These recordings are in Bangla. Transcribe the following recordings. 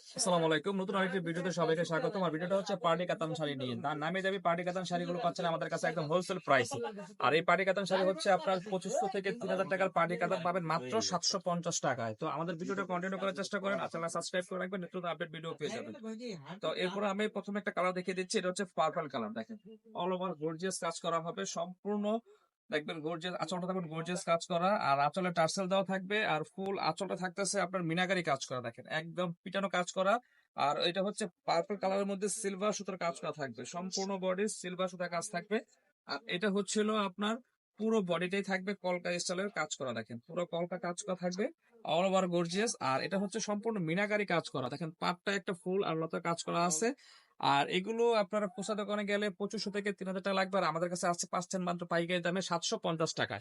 আসসালামু আলাইকুম। নতুন আরেকটি ভিডিওতে সবাইকে স্বাগত আমার ভিডিওটা হচ্ছে পার্টি কাতান শাড়ি নিয়ে। তার নামে যাবি পার্টি কাতান শাড়িগুলো পাচ্ছেন আমাদের কাছে একদম হোলসেল আর এই পার্টি কাতান শাড়ি হচ্ছে আপনার পঁচিশশো থেকে তিন হাজার টাকার পার্টি কাতান পাবেন মাত্র সাতশো পঞ্চাশ টাকায়। তো আমাদের ভিডিওটা কন্টিনিউ করার চেষ্টা করেন। আর সাবস্ক্রাইব করে রাখবেন নতুন আপডেট ভিডিও পেয়ে যাবেন। তো এরপর আমি প্রথমে একটা কালার দেখিয়ে দিচ্ছি। এটা হচ্ছে পার্পল কালার দেখেন। অল ওভার গর্জিয়াস কাজ করা হবে। সম্পূর্ণ দেখবেন গর্জিয়াস আঁচলটা থাকবেন গর্জিয়াস কাজ করা, আর আঁচলে টার্সেল দেওয়া থাকবে, আর ফুল আঁচলটা থাকতেছে আপনার মিনাকারি কাজ করা দেখেন, একদম পিটানো কাজ করা, আর এটা হচ্ছে পার্পল কালারের মধ্যে সিলভার সুতার কাজ করা থাকবে, সম্পূর্ণ বডি সিলভার সুতার কাজ থাকবে, আর এটা হচ্ছিল আপনার পুরো বডিটাই থাকবে কলকা স্টাইলের কাজ করা দেখেন, পুরো কলকা কাজ করা থাকবে অল ওভার গর্জিয়াস আর এটা হচ্ছে সম্পূর্ণ মিনাকারি কাজ করা, দেখেন পাটটা একটা ফুল আর লতা কাজ করা আছে আর এগুলো আপনারা পোষা দোকানে গেলে পঁচিশশো থেকে তিন হাজার টাকা লাগবে। আর আমাদের কাছে আছে পার্সেন্ট মাত্র পাইকারি দামে সাতশো পঞ্চাশ টাকা।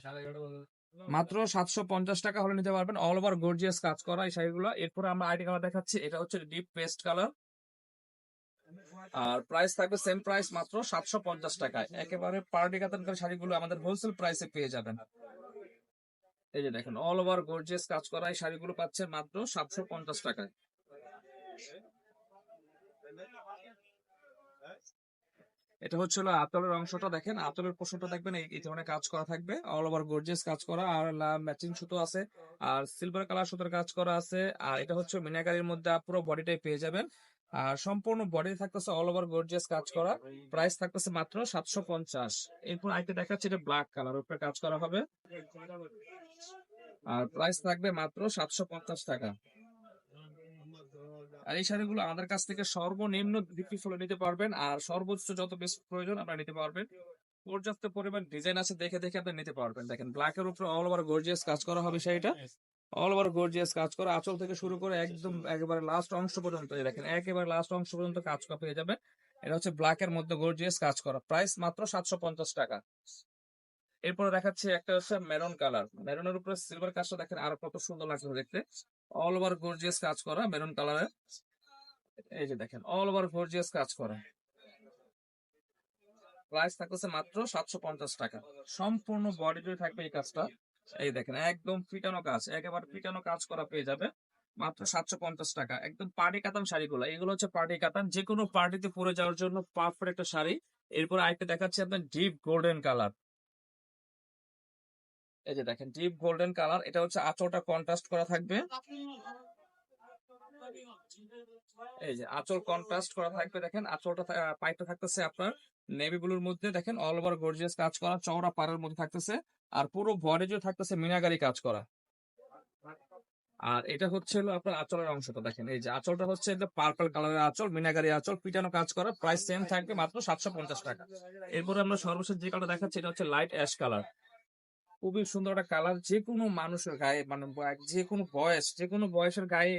মাত্র সাতশো পঞ্চাশ টাকা হলে নিতে পারবেন। অল ওভার গর্জিয়াস কাজ করা এই শাড়িগুলো। এরপরে আমরা আইডি কালার দেখাচ্ছি। এটা হচ্ছে ডিপ পেস্ট কালার আর প্রাইস থাকবে সেম প্রাইস মাত্র সাতশো পঞ্চাশ টাকায়। একেবারে পার্টি কাতানকার শাড়িগুলো আমাদের হোলসেল প্রাইসে পেয়ে যাবেন। এই যে দেখেন অল ওভার গর্জিয়াস কাজ করা এই শাড়িগুলো পাচ্ছেন মাত্র সাতশো পঞ্চাশ টাকায়। এটা হচ্ছিল আতলের অংশটা দেখেন আতলের পোষণটা দেখবেন এই ধরনের কাজ করা থাকবে। অল ওভার গর্জিয়াস কাজ করা, আর ম্যাচিং সুতো আছে, আর সিলভার কালার সুতোর কাজ করা আছে, আর এটা হচ্ছে মিনাকারির মধ্যে পুরো বডিটাই পেয়ে যাবেন। আর সম্পূর্ণ বডি থাকতেছে অল ওভার গর্জিয়াস কাজ করা প্রাইস থাকতেছে মাত্র সাতশো পঞ্চাশ। এরপর আরেকটা দেখাচ্ছে, এটা ব্ল্যাক কালার উপরে কাজ করা হবে। আর প্রাইস থাকবে মাত্র সাতশো পঞ্চাশ টাকা। আর এই শাড়িগুলো আমাদের কাছ থেকে সর্বনিম্ন বিক্রি ফলে নিতে পারবেন। আর সর্বোচ্চ যত বেশি প্রয়োজন আপনারা নিতে পারবেন। পর্যাপ্ত পরিমাণ ডিজাইন আছে দেখে দেখে আপনি নিতে পারবেন। দেখেন ব্ল্যাক এর উপরে অল ওভার গর্জিয়াস কাজ করা হবে শাড়িটা অল ওভার গর্জিয়াস কাজ করা আঁচল থেকে শুরু করে একদম একেবারে লাস্ট অংশ পর্যন্ত দেখেন একেবারে লাস্ট অংশ পর্যন্ত কাজ করা পেয়ে যাবে এটা হচ্ছে ব্ল্যাক এর মধ্যে গর্জিয়াস কাজ করা। প্রাইস মাত্র সাতশো পঞ্চাশ টাকা। এরপরে দেখাচ্ছে একটা হচ্ছে মেরুন কালার মেরুনের উপরে সিলভার কাজটা দেখেন আরও কত সুন্দর লাগছে দেখতে। অল ওভার গর্জিয়াস কাজ করা মেরুন কালারের এই যে দেখেন অল ওভার গর্জিয়াস কাজ করা। প্রাইস থাকতেছে মাত্র সাতশো পঞ্চাশ টাকা। সম্পূর্ণ বডি জুড়ে থাকবে এই কাজটা। এই দেখেন, একদম ফিটানো কাজ, একেবারে পিটানো কাজ করা পেয়ে যাবে। মাত্র সাতশো পঞ্চাশ টাকা। একদম পার্টি কাতান শাড়িগুলো। এগুলো হচ্ছে পার্টি কাতান। যে কোনো পার্টিতে পরে যাওয়ার জন্য পারফেক্ট একটা শাড়ি। এরপর আরেকটা দেখাচ্ছে আপনার ডিপ গোল্ডেন কালার এই যে দেখেন ডিপ গোল্ডেন কালার এটা হচ্ছে আঁচলটা কন্ট্রাস্ট করা থাকবে। এই যে আঁচল কন্ট্রাস্ট করা থাকবে, দেখেন, আঁচলটা পাইপটা থাকতেছে আপনার নেভি ব্লুর মধ্যে, দেখেন অল ওভার গর্জিয়াস কাজ করা, চওড়া পাড়ের মধ্যে থাকতেছে, আর পুরো বডি জুড়ে থাকতেছে মিনাগারি কাজ করা। আর এটা হচ্ছে হলো আপনার আঁচলের অংশটা, দেখেন, এই যে আঁচলটা হচ্ছে এটা পার্পল কালারের আঁচল, মিনাগারি আঁচল, পিটানো কাজ করা প্রাইস সেম থাকবে মাত্র সাতশো পঞ্চাশ টাকা। এরপরে আমরা সর্বশেষ যে কালার দেখাচ্ছি, এটা হচ্ছে লাইট অ্যাশ কালার খুবই সুন্দর একটা কালার যে কোনো মানুষের গায়ে মানে যে কোনো বয়স যে কোনো বয়সের গায়ে